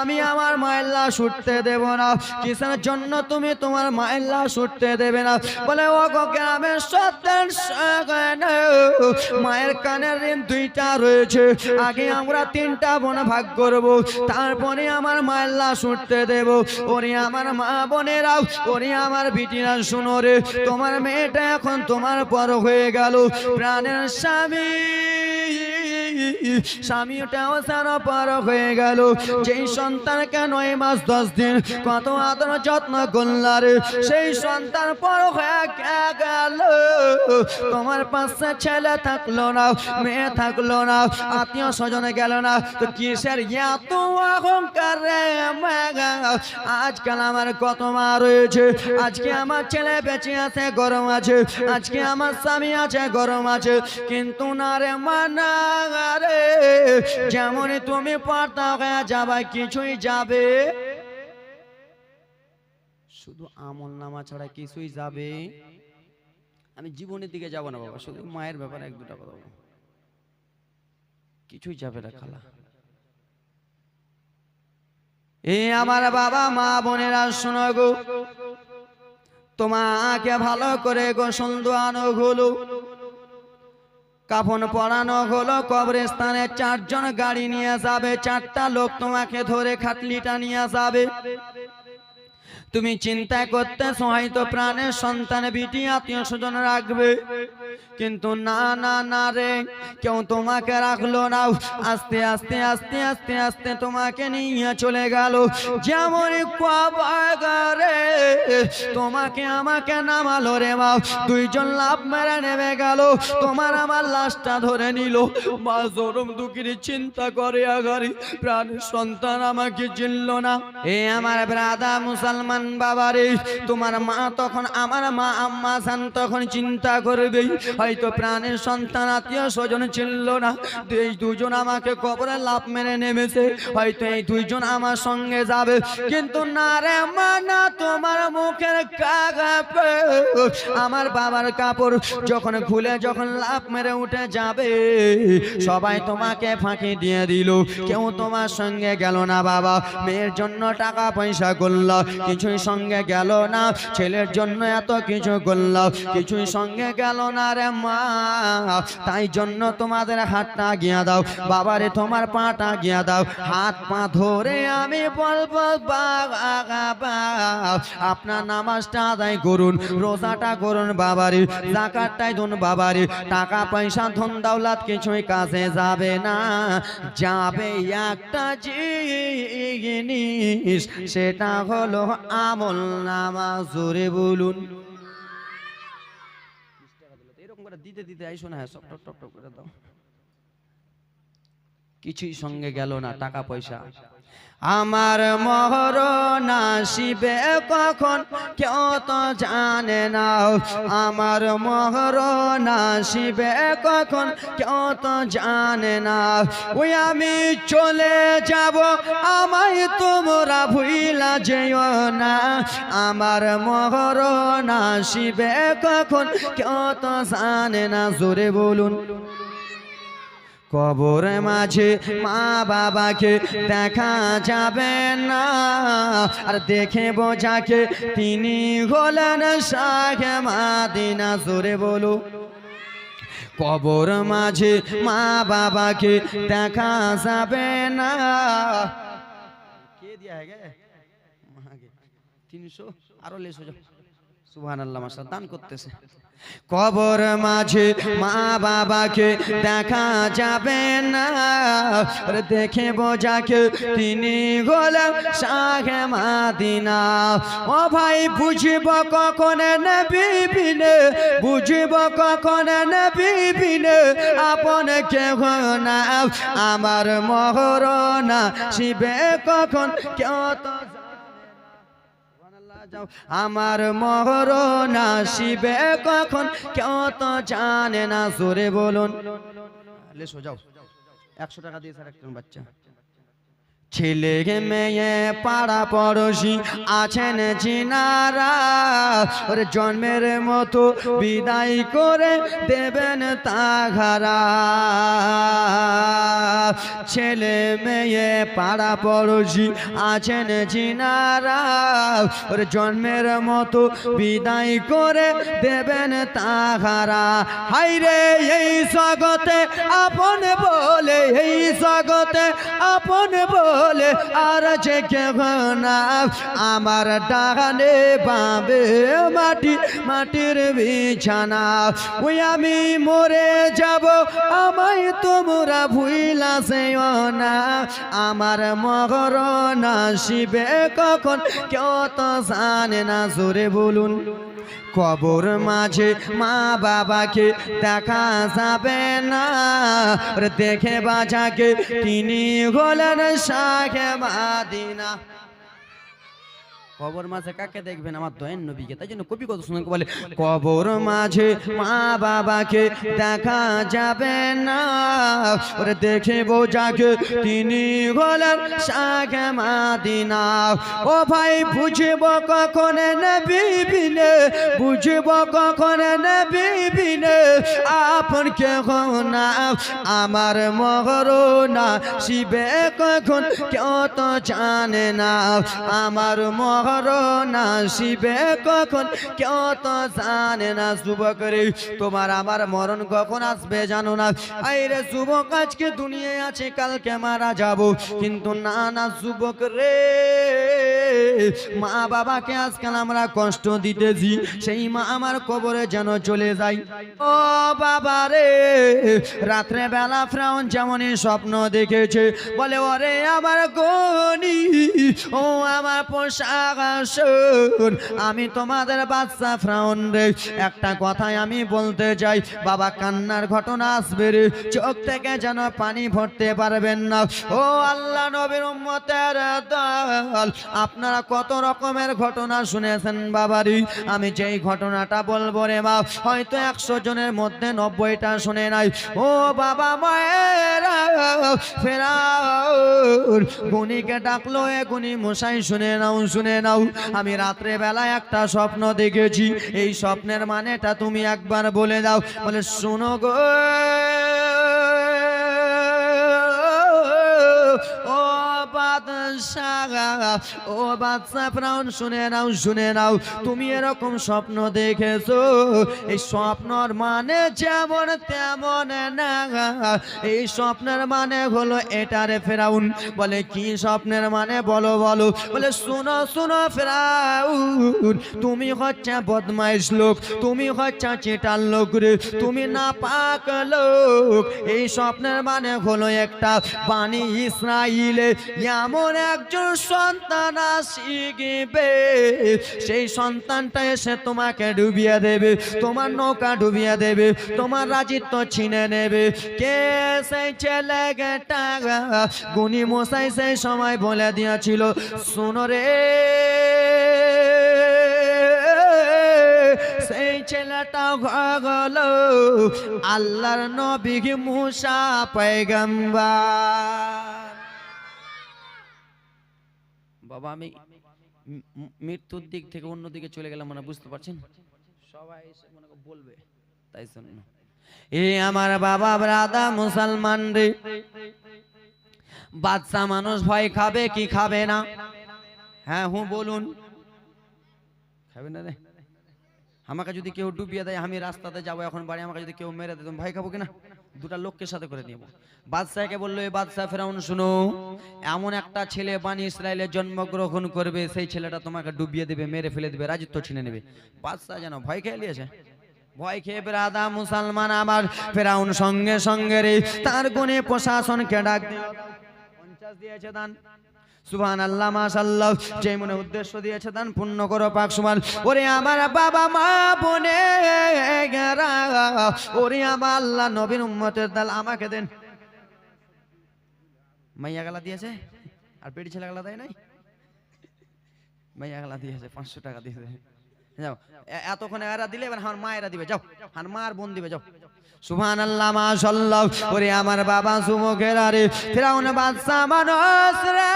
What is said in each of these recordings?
আমি আমার মায়ের লাশ উঠতে দেব না। কিসের জন্য তুমি তোমার মায়ের লাশ উঠতে দেবে না? বলে ও গো গ্রামের সত্তর মায়ের কানের ঋণ দুইটা রয়েছে। আগে আমরা তিনটা বোন ভাগ করব, তারপরে আমার মায়ের লাশ উঠতে দেব। ওরে আমার মা বোনেরাও ওরে আমার বিটিরা, শুনো রে, তোমার মেয়েটা এখন তোমার পর হয়ে গেল। প্রাণের স্বামী, স্বামীটাও সারা পার হয়ে গেল। যেই সন্তানকে নয় মাস দশ দিন? কত আদর যত্ন করলার? সেই সন্তান পর হয়ে গেল। তোমার পাশে ছেলে থাকল না, মেয়ে থাকল না, আত্মীয় স্বজন গেল না। তো কিসের এত অহংকার আজকাল আমার কত মা রয়েছে। আজকে আমার ছেলে বেঁচে আছে, গরম আছে। আজকে আমার স্বামী আছে, গরম আছে। কিন্তু না রে মানা রে। যেমন তুমি পারতা যাবা কিছুই যাবে। শুধু আমল নামা ছাড়া কিছুই যাবে। আমি জীবনের দিকে যাব না বাবা, শুধু মায়ের ব্যাপারে এক দুটা কথা বলব। কিছুই যাবে না খালা। এ আমার বাবা, মা, বোনেরা, শোনো গো। তোমাকে ভালো করে গোসল দোয়ানো হলো। কাফন পরানো হলো কবরস্থানে চারজন গাড়ি নিয়ে যাবে, চারটা লোক তোমাকে ধরে খাটলিটা নিয়ে যাবে। তুমি চিন্তা করতেছ হয়তো প্রাণের সন্তান বিটি আত্মীয় স্বজন রাখবে কিন্তু না না না রে কেউ তোমাকে রাখল না আস্তে আস্তে আস্তে আস্তে আস্তে তোমাকে নিয়ে চলে গেল যেমন রে তোমাকে আমাকে নামালো রে মা দুইজন লাভ মেরে নেমে গেল তোমার আমার লাশটা ধরে নিল মা জরম দুঃখের চিন্তা করে আগারি প্রাণের সন্তান আমাকে চিনল না এ আমার ব্রাদা মুসলমান বাবারে, তোমার মা তখন আমার মা আম্মা সান তখন চিন্তা করবে। হয়তো প্রাণের সন্তান, আত্মীয় স্বজন চিনল না। এই দুজন আমাকে কবরে লাভ মেরে নেমেছে। হয়তো এই দুইজন আমার সঙ্গে যাবে। কিন্তু না রে মা, না তোমার মুখের কাগাপে। আমার বাবার কাপড় যখন খুলে, যখন লাভ মেরে উঠে যাবে, সবাই তোমাকে ফাঁকি দিয়ে দিল। কেউ তোমার সঙ্গে গেল না বাবা। মেয়ের জন্য টাকা পয়সা করল। কিছুই সঙ্গে গেল না। ছেলের জন্য এত কিছু করল, কিছুই সঙ্গে গেল না রে মা। তাই জন্য তোমাদের হাতটা গিয়া দাও, বাবারে তোমার পাটা গিয়া দাও। হাত পা ধরে আমি বলব আপনার নামাজটা আদায় করুন, রোজাটা করুন বাবারে, জাকাতটাই ধন বাবারি। টাকা, পয়সা, ধন, দৌলত কিছুই কাজে যাবে না। যাবে একটা জিনিস, সেটা হলো আমল নামা জোরে বলুন। এরকম করে দিতে দিতে আইসো না সব টক টক টক করে দাও। কিছুই সঙ্গে গেল না, টাকা পয়সা। আমার মহর নাসিবে কখন? কেউ তো জানে না। আমার মহর নাসিবে কখন? কেউ তো জানে না। ওই আমি চলে যাব, আমায় তোমরা ভুইলা যেও না। আমার মহর নাসিবে কখন? কেউ তো জানে না। জোরে বলুন। কবর মাঝে মা বাবাকে দেখা যাবে না। আর দেখে বোঝাকে তিনি হলেন শাহে মাদিনা। জোরে বলো। কবর মাঝে মা বাবাকে দেখা যাবে না। কে দিয়া গে? তিনশো? আরও লেসো যাও। সুবহান আল্লাহ মাসা দান করতেছে। কবর মাঝে মা বাবাকে দেখা যাবে না। দেখে বোঝাকে তিনি গোলাম শাহে মাদিনা। ও ভাই, বুঝব কখন বিনে? বুঝব কখন বিনে? আপন কেহ না, আমার মহরনা শিবে কখন? কেউ তো যাও। আমার মহর শিবে কখন? কেউ তো জানে না, জোরে বলুন। লেসো, যাও। একশো টাকা দিয়ে স্যার একজন বাচ্চা। ছেলে মেয়ে পাড়া পড়শি আছেন চিনারা। ওর জন্মের মতো বিদায় করে দেবেন তাঘারা ছেলে মেয়ে পাড়া পড়শি আছেন চিনারা। ওর জন্মের মতো বিদায় করে দেবেন তাহারা। হাইরে এই জগতে আপন বলে, এই জগতে আপন বলে আর যে কেহ না, আমার ডাগানে বাঁবে মাটি, মাটির বিছানা। ওই আমি মরে যাব, আমায় তোমরা ভুইলা সেও না। আমার না শিবে কখন, কেউ তো জানে না, জোরে বলুন। কবর মাঝে মা বাবাকে দেখা যাবে না। দেখে বাজাকে তিনি হলেন শাখে মাদিনা কবর মাঝে কাকে দেখবেন? আমার দয়েন নবীকে। তাই জন্য কবি কত শুনে বলে, কবর মাঝে মা বাবাকে দেখা যাবে না। ওরে দেখে বোঝাকে তিনি হলেন শাখে মাদিনা। ও ভাই, বুঝব কখন নবী বুঝব কখন নবী বিনে আপন কে না, আমার মগর না শিবে কখন, কেউ তো জানে না। আমার মগর না শিবে কখন? কেউ তো জানে না যুবক রে তোমার আমার মরণ কখন আসবে জানো না? আইরে যুবক, আজকে দুনিয়ায় আছে, কালকে মারা যাব। কিন্তু না না যুবক রে, মা বাবাকে আজকাল আমরা কষ্ট দিতেছি, সেই মা আমার কবরে যেন চলে যাই। ও বাবা রে, রাত্রে বেলা ফ্রাউন যেমনই স্বপ্ন দেখেছে, বলে, ওরে আমার গনি, ও আমার পোশাক আসুন আমি তোমাদের বাচ্চা ফ্রাউন রে। একটা কথাই আমি বলতে চাই, বাবা, কান্নার ঘটনা আসবে রে। চোখ থেকে যেন পানি ভরতে পারবেন না। ও আল্লাহ নবীর উম্মতের দল, আপনারা কত রকমের ঘটনা শুনেছেন বাবারি? আমি যেই ঘটনাটা বলব রে মা, হয়তো একশো জনের মধ্যে নব্বইটা শুনে নাই। ও বাবা মায়েরা ফেরাও গুনিকে ডাকলো, এ গুনি মশাই শুনে নাও, শুনে নাও। আমি রাত্রে বেলায় একটা স্বপ্ন দেখেছি। এই স্বপ্নের মানেটা তুমি একবার বলে দাও। বলে, শোনো গো ও বাদশা প্রাণ শুনে নাও শুনে নাও, তুমি এরকম স্বপ্ন দেখেছ। এই স্বপ্নর মানে যেমন তেমন না। এই স্বপ্নের মানে হলো এটারে ফেরাউন। বলে, কি স্বপ্নের মানে? বলো বলো। বলে, শুনো শুনো ফেরাউন, তুমি হচ্ছে বদমাইশ লোক, তুমি হচ্ছে চেটার লোক রে, তুমি না পাক লোক। এই স্বপ্নের মানে হলো একটা বাণী ইসরাইলে, এমন একজন সন্তান আসিবে সেই সন্তানটা এসে তোমাকে ডুবিয়ে দেবে, তোমার নৌকা ডুবিয়ে দেবে, তোমার রাজিত্ব ছিনে নেবে। কে সেই ছেলে গেটা গুনি মশাই সেই সময় বলে দিয়েছিল, শুনো রে, সেই ছেলেটা গল আল্লাহর নবী মুসা পয়গম্বর। বাবা আমি মৃত্যুর দিক থেকে অন্য দিকে চলে গেলাম মানে বুঝতে পারছেন? সবাই মনে বলবে। তাই জন্য। এ আমার বাবা রাধা মুসলমান রে। বাচ্চা মানুষ ভয় খাবে কি খাবে না? হ্যাঁ হুঁ বলুন। খাবে না রে? আমাকে যদি কেউ ডুবিয়ে দেয়, আমি রাস্তাতে যাব, এখন বাড়ি আমাকে যদি কেউ মেরে দেয় ভয় খাব কিনা? দুটা লোককে সাথে করে নিব। বাদশাহকে বলল এই বাদশাহ ফেরাউন, শুনো, এমন একটা ছেলে বানি ইসরায়েলে জন্মগ্রহণ করবে, সেই ছেলেটা তোমাকে ডুবিয়ে দেবে, মেরে ফেলে দেবে, রাজত্ব ছিনে নেবে। বাদশাহ যেন ভয় খেয়ে নিয়েছে। ভয় খেয়ে বেরাদা মুসলমান আমার ফেরাউন সঙ্গে সঙ্গে রে, তার গুণে প্রশাসনকে ডাক দিয়েছে দান। সুবহান আল্লাহ মাশাল্লাহ যে মনে উদ্দেশ্য দিয়েছে দান, পূর্ণ করো, পাক সুবহান। ওরে আমার বাবা, মা, বনে গেরা ওরে আমার আল্লাহ, নবীর উম্মতের দাল, আমাকে দেন। মাইয়া গালা দিয়েছে? আর পেটি ছেলে গালা দেয় নাই? মাইয়া গালা দিয়েছে, পাঁচশো টাকা দিয়েছে। যাও এতক্ষণ এরা দিলে, এবার আমার মায়েরা দিবে। যাও আর মা আর বোন দিবে, যাও। সুবহান আল্লাহ মাশাল্লাহ ওরে আমার বাবা সুমুখের আরে ফেরাউন বাদশা মানুষ রে।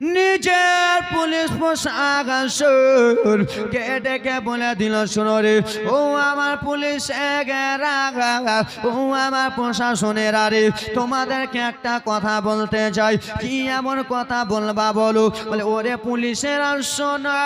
নিজের পুলিশ পোশাক আসুন। কে বলে দিল শুনরে ও আমার পুলিশ ও আমার প্রশাসনের আরে, তোমাদেরকে একটা কথা বলতে চাই। কি এমন কথা বলবা বলো? বলে, ওরে পুলিশের শোনা।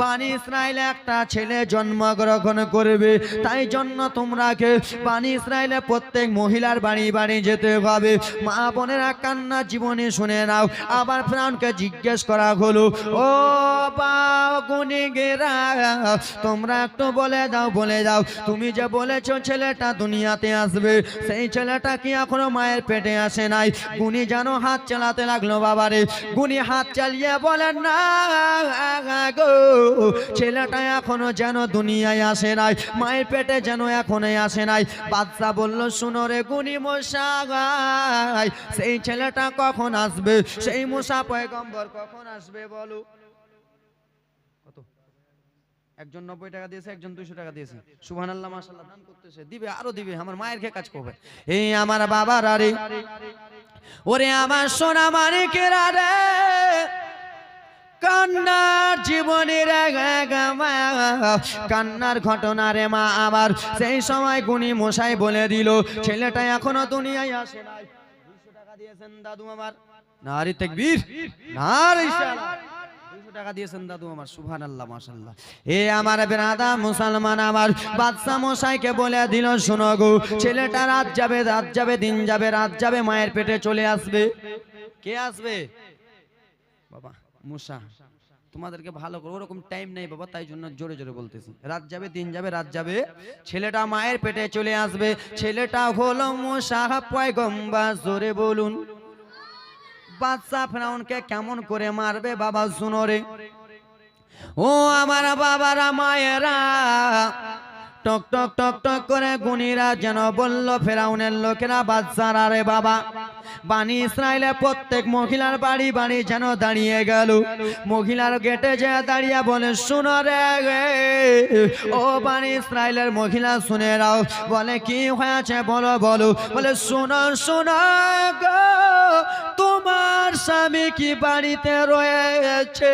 বানি ইসরায়েলে একটা ছেলে জন্মগ্রহণ করবে। তাই জন্য তোমরাকে বানি ইসরায়েলে প্রত্যেক মহিলার বাড়ি বাড়ি যেতে হবে। মা বোনেরা কান্না জীবনে শুনে নাও। আবার প্রাণকে জিজ্ঞেস করা হলো, ও তোমরা একটু বলে দাও বলে দাও, তুমি যে বলেছ ছেলেটা দুনিয়াতে আসবে, সেই ছেলেটা কি এখনও মায়ের পেটে আসে নাই? গুনি যেন হাত চালাতে লাগল বাবারে গুনি হাত চালিয়ে বলেন, না গো, ছেলেটা এখনও যেন দুনিয়ায় আসে নাই, মায়ের পেটে যেন এখনই আসে নাই। বাদশা বলল, শুনো রে গুনি মশাই, সেই ছেলেটা কখন আসবে? সেই মশা মুসা পয়গম্বর কখন আসবে বলো? কত? একজন নব্বই টাকা দিয়েছে, একজন দুইশো টাকা দিয়েছে। সুবহান আল্লাহ মাসাল্লাহ দান করতেছে, দিবে, আরও দিবে, আমার মায়ের খেয়ে কাজ করবে। এই আমার বাবার আরে ওরে আমার সোনা মানিকের আরে কান্নার জীবনের কান্নার ঘটনা রে মা আবার সেই সময় গুনি মশাই বলে দিল, ছেলেটা এখনও দুনিয়ায় আসে নাই। দুইশো টাকা দিয়েছেন দাদু আমার। নারী তেকবীর? নারী টাকা দিয়েছেন দাদু আমার আল্লাহ মাসাল্লাহ এ আমার মুসলমান আমার বাদশা মশাইকে বলে দিল শোনো গো ছেলেটা রাত যাবে রাত যাবে দিন যাবে রাত যাবে মায়ের পেটে চলে আসবে। কে আসবে? বাবা মুসা তোমাদেরকে ভালো করে ওরকম টাইম নেই বাবা তাই জন্য জোরে জোরে বলতেছি। রাত যাবে দিন যাবে রাত যাবে ছেলেটা মায়ের পেটে চলে আসবে। ছেলেটা হলো মুসা পয়গম্বা জোরে বলুন। বাদশা ফেরাউনকে কেমন করে মারবে বাবা, শুনো রে। ও আমার বাবারা, মায়েরা, টক টক টক টক করে গুনিরা যেন বলল, ফেরাউনের লোকেরা বাদশার আরে বাবা। বানি ইসরায়েলে প্রত্যেক মহিলার বাড়ি বাড়ি যেন দাঁড়িয়ে গেল। মহিলার গেটে যে দাঁড়িয়ে বলে, শুনো রে ও বানি ইসরায়েলের মহিলা, শুনে রাও বলে, কি হয়েছে? বলো বলো। বলে, শুনো শুনো গো তোমার স্বামী কি বাড়িতে রয়েছে?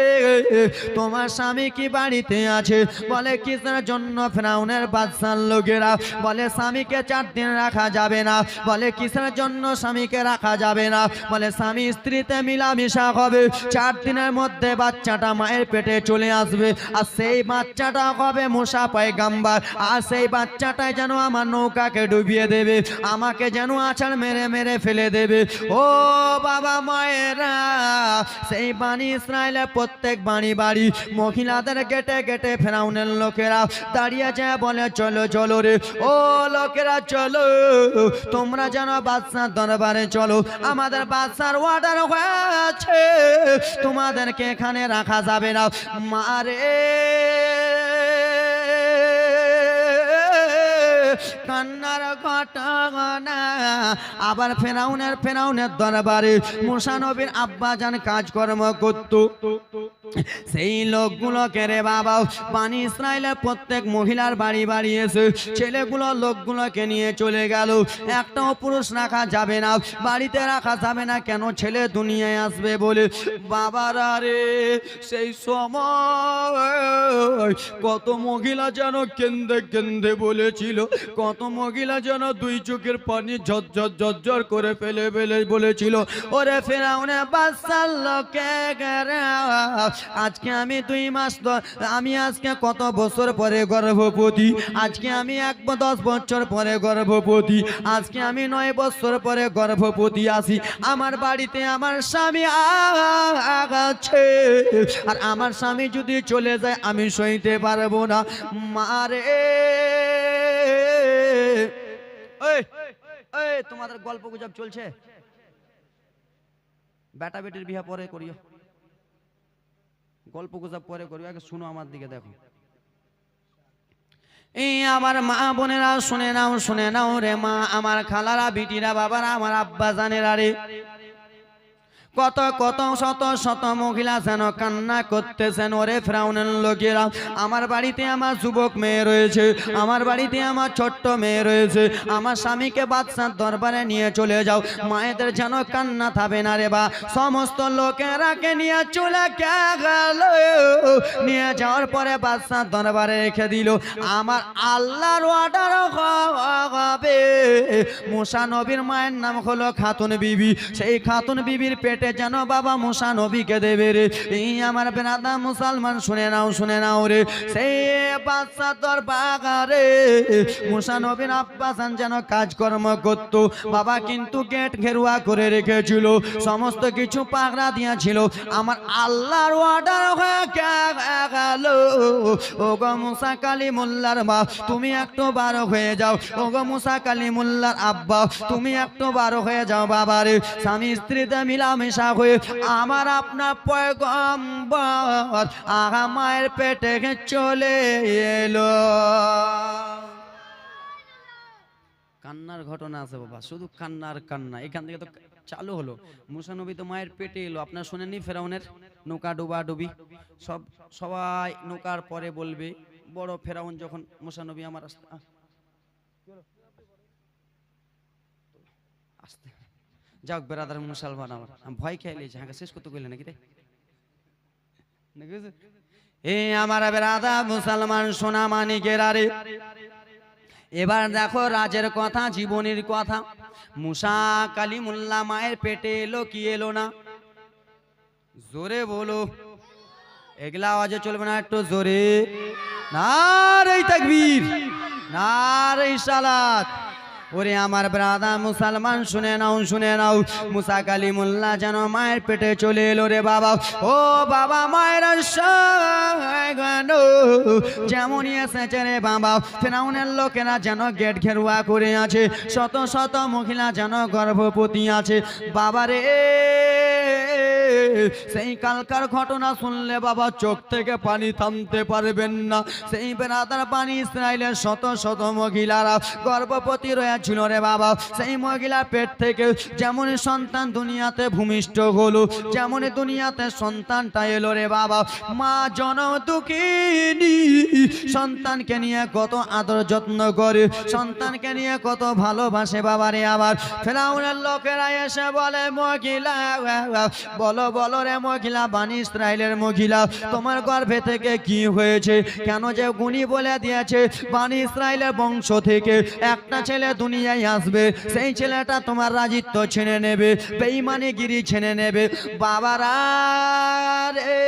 তোমার স্বামী কি বাড়িতে আছে? বলে, কিসের জন্য ফেরাউনের বাদশার লোকেরা? বলে, স্বামীকে চার দিন রাখা যাবে না। বলে, কিসের জন্য স্বামীকে রাখা যাবে না? বলে, স্বামী স্ত্রীতে মিলামিশা হবে। চার দিনের মধ্যে বাচ্চাটা মায়ের পেটে চলে আসবে। আর সেই বাচ্চাটা হবে মশা পয়গাম্বার। আর সেই বাচ্চাটাই যেন আমার নৌকাকে ডুবিয়ে দেবে। আমাকে যেন আছাড় মেরে মেরে ফেলে দেবে। ও বাবা মায়েরা। সেই বাণী ইসরায়েলের প্রত্যেক বাড়ি বাড়ি মহিলাদের গেটে গেটে ফেরাউনের লোকেরা দাঁড়িয়ে যায় বলে, চলো চলো রে। ও লোকেরা, চলো। তোমরা যেন বাদশার দরবারে চলো। আমাদের বাদশার অর্ডার হয়েছে। তোমাদেরকে এখানে রাখা যাবে না। মারে কান্নার ঘটনা। আবার ফেরাউনের ফেরাউনের দরবারে মুসানবীর আব্বা যান কাজকর্ম করত। সেই লোকগুলোকে রে বাবা, বানি ইসরায়েলের প্রত্যেক মহিলার বাড়ি বাড়ি এসে ছেলেগুলো লোকগুলোকে নিয়ে চলে গেল। একটাও পুরুষ রাখা যাবে না, বাড়িতে রাখা যাবে না, কেন ছেলে দুনিয়ায় আসবে বলে? বাবারা রে, সেই সময় কত মহিলা যেন কেন্দে কেন্দে বলেছিল, কত মহিলা যেন দুই চোখের পানি ঝরঝর ঝরঝর করে ফেলে ফেলে বলেছিল, ওরে ফেরাউনে বাসার লোকে আজকে আমি দুই মাস আমি আজকে কত বছর পরে গর্ভবতী? আজকে আমি এক দশ বছর পরে গর্ভবতী। আজকে আমি নয় বছর পরে গর্ভবতী আসি আমার বাড়িতে আমার স্বামী আছে। আর আমার স্বামী যদি চলে যায়, আমি সইতে পারব না। মারে তোমাদের গল্প গুজব চলছে। বেটা বেটির বিয়া পরে করিও। গল্প গুজব পরে করিও। আগে শুনো আমার দিকে, দেখো। এই আমার মা বোনেরা, শুনে নাও শুনে নাও রে মা। আমার খালারা, বিটিরা, বাবারা, আমার আব্বা জানেরা রে। কত কত শত শত মহিলা যেন কান্না করতেছেন, ওরে ফ্রাউনের লোকেরা। আমার বাড়িতে আমার যুবক মেয়ে রয়েছে, আমার বাড়িতে আমার ছোট্ট মেয়ে রয়েছে। আমার স্বামীকে বাচ্চার দরবারে নিয়ে চলে যাও। মায়েদের যেন কান্না থাবে না রে বা। সমস্ত লোকেরাকে নিয়ে চলে গেল? নিয়ে যাওয়ার পরে বাচ্চার দরবারে রেখে দিল। আমার আল্লাহর অর্ডার হবে। মুসা নবীর মায়ের নাম হলো খাতুন বিবি। সেই খাতুন বিবির পেটে যেন বাবা মুসা নবীকে দেবে রে। এই আমার বেনাদা মুসলমান, শুনে নাও শুনে নাও রে। সেই বাচ্চা তোর বাগারে মুসা নবীর আব্বাসান যেন কাজকর্ম করত। বাবা কিন্তু গেট ঘেরুয়া করে রেখেছিল। সমস্ত কিছু পাগড়া দিয়েছিল। আমার আল্লাহর অর্ডার হয়ে গেল। ও গো মুসা কালী মোল্লার মা, তুমি একটু বারো হয়ে যাও। ও গো মুসা কালী মোল্লার আব্বা, তুমি একটু বারো হয়ে যাও বাবারে স্বামী স্ত্রীতে মিলামেশা হয়ে আমার আপনার পয়গম্বর আগা মায়ের পেটে চলে এলো। কান্নার ঘটনা আছে বাবা, শুধু কান্নার কান্না। এখান থেকে তো চালু হলো। মুসানবী তো মায়ের পেটে এলো। আপনার শোনেননি ফেরাউনের? নৌকা ডুবা ডুবি। সব, সবাই নৌকার পরে বলবে, বড় ফেরাউন যখন মুসানবী আমার আস্তে। আস্তে যাক বেরাদার মুসলমান আমার। আমি ভয় খেয়ে লিয়েছি হ্যাঁ শেষ করতে কইলে নাকি এ আমার বেরাদা মুসলমান সোনা মানিকের আরে। এবার দেখো রাজের কথা, জীবনের কথা। মুসা কালিমুল্লা মায়ের পেটে এলো, কি এলো না? জোরে বলো। এগুলা আওয়াজে চলবে না, একটু জোরে। না রে তাকবীর। না রে সালাত। ওরে আমার ব্রাদা মুসলমান, শুনে নাও শুনে নাও। মুসা কালিমুল্লাহ যেন মায়ের পেটে চলে এলো রে বাবা। ও বাবা, মায়ের যেমনই এসেছে রে বাবা, ফেরাউনের লোকেরা যেন গেট ঘেরুয়া করে আছে। শত শত মহিলা যেন গর্ভবতী আছে। বাবা রে সেই কালকার ঘটনা শুনলে বাবা চোখ থেকে পানি থামতে পারবেন না। সেই বেড়াদার পানি ইসরায়েলের শত শত মহিলারা গর্ভবতী রয়েছিল রে বাবা। সেই মহিলার পেট থেকে যেমন সন্তান দুনিয়াতে ভূমিষ্ঠ হলো, যেমন দুনিয়াতে সন্তানটা এলো রে বাবা। মা জন দুঃখিনী, সন্তানকে নিয়ে কত আদর যত্ন করে, সন্তানকে নিয়ে কত ভালোবাসে বাবা রে আবার ফেরাউনের লোকেরা এসে বলে, মহিলা, বলো বলো রে মহিলা বানি ইসরায়েলের মহিলা, তোমার গর্ভে থেকে কি হয়েছে? কেন যে গুণী বলে দিয়েছে? বানি ইসরায়েলের বংশ থেকে একটা ছেলে দুনিয়ায় আসবে, সেই ছেলেটা তোমার রাজিত্ব ছেড়ে নেবে বেইমানি গিরি ছেড়ে নেবে। বাবারা রে,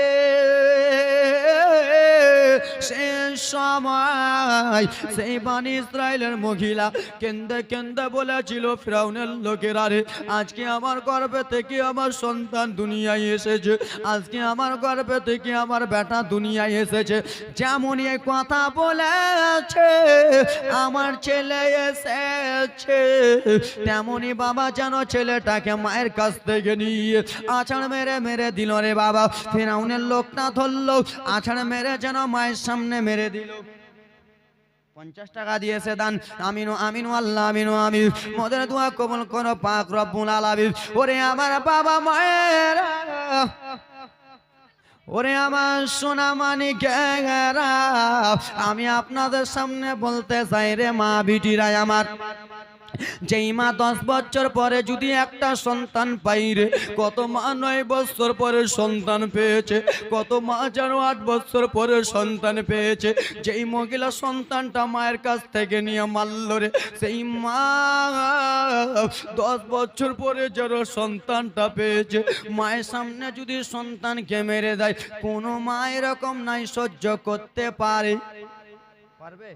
সে সময়। সেই বানি ইসরায়েলের মহিলা কেন্দে কেন্দে বলেছিল, ফিরাউনের লোকেরা রে, আজকে আমার গর্বে থেকে আমার সন্তান দুনিয়ায় এসেছে। আজকে আমার গর্বে থেকে আমার বেটা দুনিয়ায় এসেছে। যেমন এই কথা বলেছে, আমার ছেলে এসেছে। তেমনই বাবা যেন ছেলেটাকে মায়ের কাছ থেকে নিয়ে আছাড় মেরে মেরে দিল রে বাবা। ফেরাউনের লোকটা ধরলো, আছাড় মেরে যেন মায়ের সামনে মেরে দিল। পঞ্চাশ টাকা দিয়েছে দান। আল্লাহ মদের দোয়া কবল পাক রব্বুল আলামিন। ওরে আমার বাবা মায়ের, ওরে আমার সোনা মানি আমি আপনাদের সামনে বলতে চাই রে মা, বিটিরাই আমার। যেই মা দশ বছর পরে যদি একটা সন্তান পাই রে, কত মা নয় বছর পরে সন্তান পেয়েছে, কত মা যেন আট বছর পরে সন্তান পেয়েছে। যেই মহিলা সন্তানটা মায়ের কাছ থেকে নিয়ে মারল রে, সেই মা দশ বছর পরে যেন সন্তানটা পেয়েছে। মায়ের সামনে যদি সন্তানকে মেরে দেয়, কোনো মা এরকম নাই সহ্য করতে পারে। পারবে?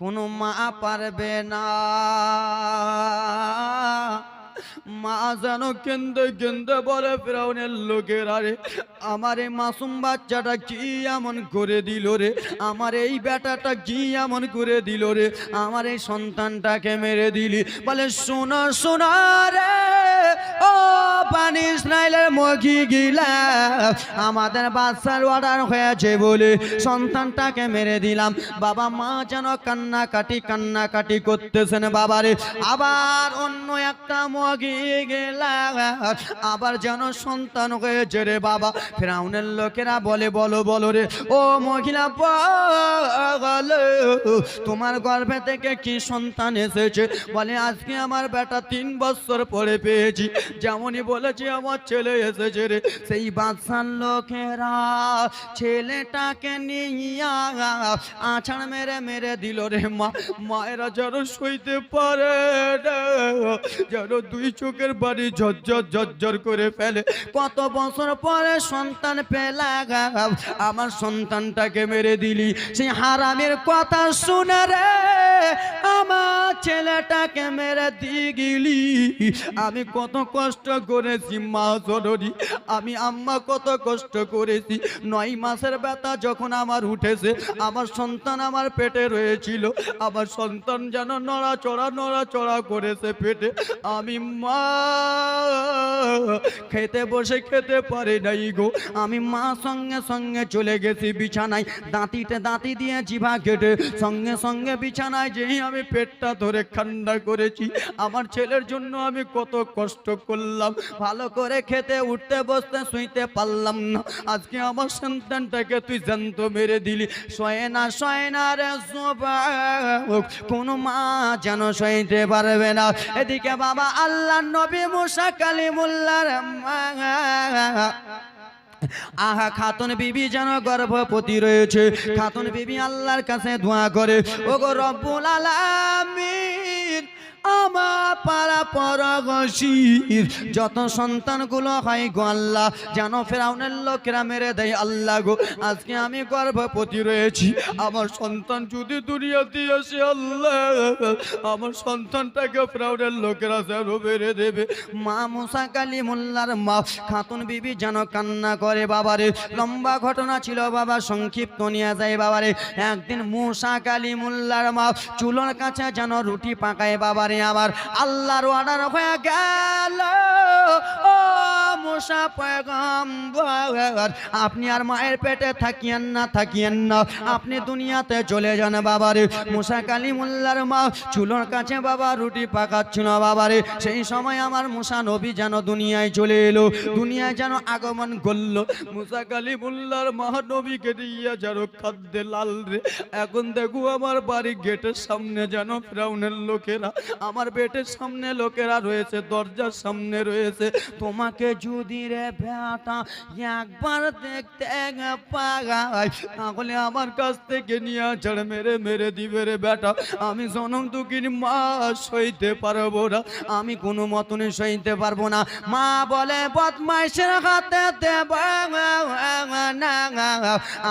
কোনো মা পারবে না। মা যেন কেন্দ্রে কেন্দ্রে বলে, ফেরাউনের লোকের আরে, আমার এই মাসুম বাচ্চাটা কি এমন করে দিল রে? আমার এই বেটাটা কি এমন করে দিল রে? আমার এই সন্তানটাকে মেরে দিলি। বলে, শোনা শোনা রে, ও পানি ইসরায়েলের মহিলা আমাদের বাচ্চার অর্ডার হয়েছে বলে সন্তানটাকে মেরে দিলাম। বাবা মা যেন কান্নাকাটি কান্নাকাটি করতেছেন বাবারে। আবার অন্য একটা আবার যেন সন্তান হয়েছে রে বাবা। ফেরাউনের লোকেরা বলে, বলো বলো রে, ও মহিলা বলো তোমার গর্ভে থেকে কি সন্তান এসেছে? বলে, আজকে আমার বেটা তিন বছর পরে পেয়েছি। যেমনই বলেছি, আমার ছেলে এসেছে রে। সেই বাদশার লোকেরা ছেলেটাকে নিয়ে আছাড় মেরে মেরে দিল রে মা। মায়েরা যেন সইতে পারে যেন দুই চোখের বাড়ি ঝরঝর ঝরঝর করে ফেলে। কত বছর পরে সন্তান পেলা আমার সন্তানটাকে মেরে দিলি। সেই হারামের কথা শুনে রে, আমার ছেলেটাকে মেরে দিয়ে গেলি। আমি কত কষ্ট করেছি, মা জননী, আমি আম্মা কত কষ্ট করেছি। নয় মাসের ব্যথা যখন আমার উঠেছে, আমার সন্তান আমার পেটে রয়েছিল। আমার সন্তান যেন নড়াচড়া নড়াচড়া করেছে পেটে। আমি মা খেতে বসে খেতে পারে নাই গো। আমি মা সঙ্গে সঙ্গে চলে গেছি বিছানায়। দাঁতিতে দাঁতি দিয়ে জিভা কেটে সঙ্গে সঙ্গে বিছানায় যেই আমি পেটটা ধরে ঠান্ডা করেছি, আমার ছেলের জন্য আমি কত কষ্ট করলাম। ভালো করে খেতে, উঠতে, বসতে, শুইতে পারলাম না। আজকে আমার সন্তানটাকে তুই জানত মেরে দিলি। শয়ে না শয়ে না রে কোনো মা যেন সইতে পারবে না। এদিকে বাবা আল্লাহ নবী মুসা কালিমুল্লার আহা, খাতুন বিবি যেন গর্ভবতী রয়েছে। খাতুন বিবি আল্লাহর কাছে দোয়া করে, ওগো রব্বুল আলামিন। আমার পাড়া পরগশির। যত সন্তানগুলো হয় গো আল্লাহ, যেন ফেরাউনের লোকেরা মেরে দেয় আল্লাহ গো। আজকে আমি গর্ভপতি রয়েছি। আমার সন্তান যদি দুনিয়াতে আসে আল্লাহ, আমার সন্তানটাকে ফেরাউনের লোকেরা যেন মেরে দেবে। মা মুসা কালী মোল্লার মা, খাতুন বিবি যেন কান্না করে বাবারে। লম্বা ঘটনা ছিল বাবা, সংক্ষিপ্ত নিয়ে যায় বাবারে। একদিন মুসা কালী মোল্লার মা, চুলোর কাছে যেন রুটি পাকায় বাবারে। আমার আল্লাহর অর্ডার হয়ে গেল। ও মুসা পয়গম্বর, আপনি আর মায়ের পেটে থাকিয়েন না থাকিয়েন না। আপনি দুনিয়াতে চলে যান বাবারে। মুসা কালিমুল্লার মা চুলোর কাছে বাবা রুটি পাকাচ্ছিল বাবারে। সেই সময় আমার মুসা নবী যেন দুনিয়ায় চলে এলো। দুনিয়ায় যেন আগমন করল। মুসা কালিমুল্লার মহানবীকে দিয়ে যেন খাদ্যে লাল রে। এখন দেখো আমার বাড়ি গেটের সামনে যেন ফ্রাউনের লোকেরা আমার বেটের সামনে লোকেরা রয়েছে, দরজার সামনে রয়েছে। তোমাকে যদি রে বেটা একবার দেখতে পাগাই তাহলে আমার কাছ থেকে নিয়ে ঝড় মেরে মেরে দিবে রে বেটা। আমি জনম দুঃখিনী মা সইতে পারব না, আমি কোনো মতনে সইতে পারব না। মা বলে, বদমাইশের হাতে দেব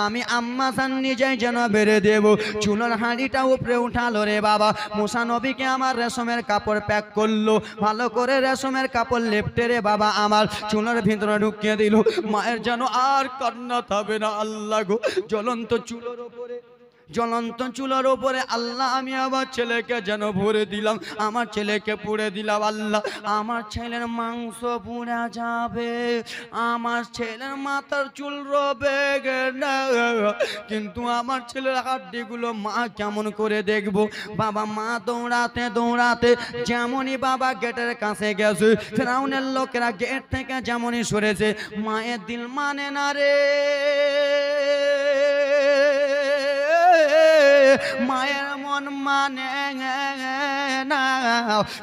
আমি আম্মা সান নিজেই যেন বেড়ে দেব। চুলোর হাঁড়িটা উপরে উঠালো রে বাবা। মুসা নবীকে আমার রেশমের কাপড় প্যাক করল। ভালো করে রেশমের কাপড় লেপটে রে বাবা আমার। চুলার ভিতরে ঢুকিয়ে দিল। মায়ের যেন আর কান্না থাকবে না, আল্লাহ গো। জ্বলন্ত চুলোর ওপরে জ্বলন্ত চুলার ওপরে আল্লাহ, আমি আমার ছেলেকে যেন ভরে দিলাম, আমার ছেলেকে পুড়ে দিলাম আল্লাহ। আমার ছেলের মাংস পুড়ে যাবে, আমার ছেলের মাথার চুল রবে কিন্তু আমার ছেলের হাড্ডিগুলো মা কেমন করে দেখব? বাবা মা দৌড়াতে দৌড়াতে যেমনই বাবা গেটের কাছে গেছে, ফেরাউনের লোকেরা গেট থেকে যেমনই সরেছে, মায়ের দিল মানে না রে। মায়ের মন মানে না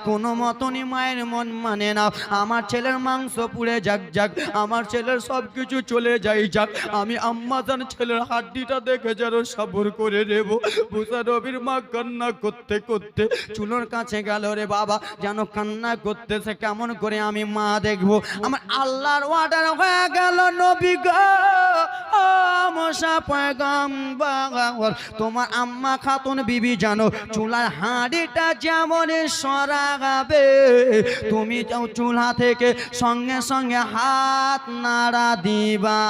কোনো মতনই মায়ের মন মানে না। আমার ছেলের মাংস পুড়ে যাক যাক। আমার ছেলের সব কিছু চলে যাই, যাক। আমি আম্মা জান ছেলের হাড্ডিটা দেখে যেন সাবর করে নেব। বুসা রবির মা কান্না করতে করতে চুলোর কাছে গেল রে বাবা। যেন কান্না করতেছে কেমন করে আমি মা দেখব। আমার আল্লাহর অর্ডার হয়ে গেল নবী গো। তোমার আম্মা খাতুন বিবি জানো, চুলার হাঁড়িটা যেমন সরাগাবে। তুমি যাও চুলা থেকে সঙ্গে সঙ্গে হাত নাড়া দিবা।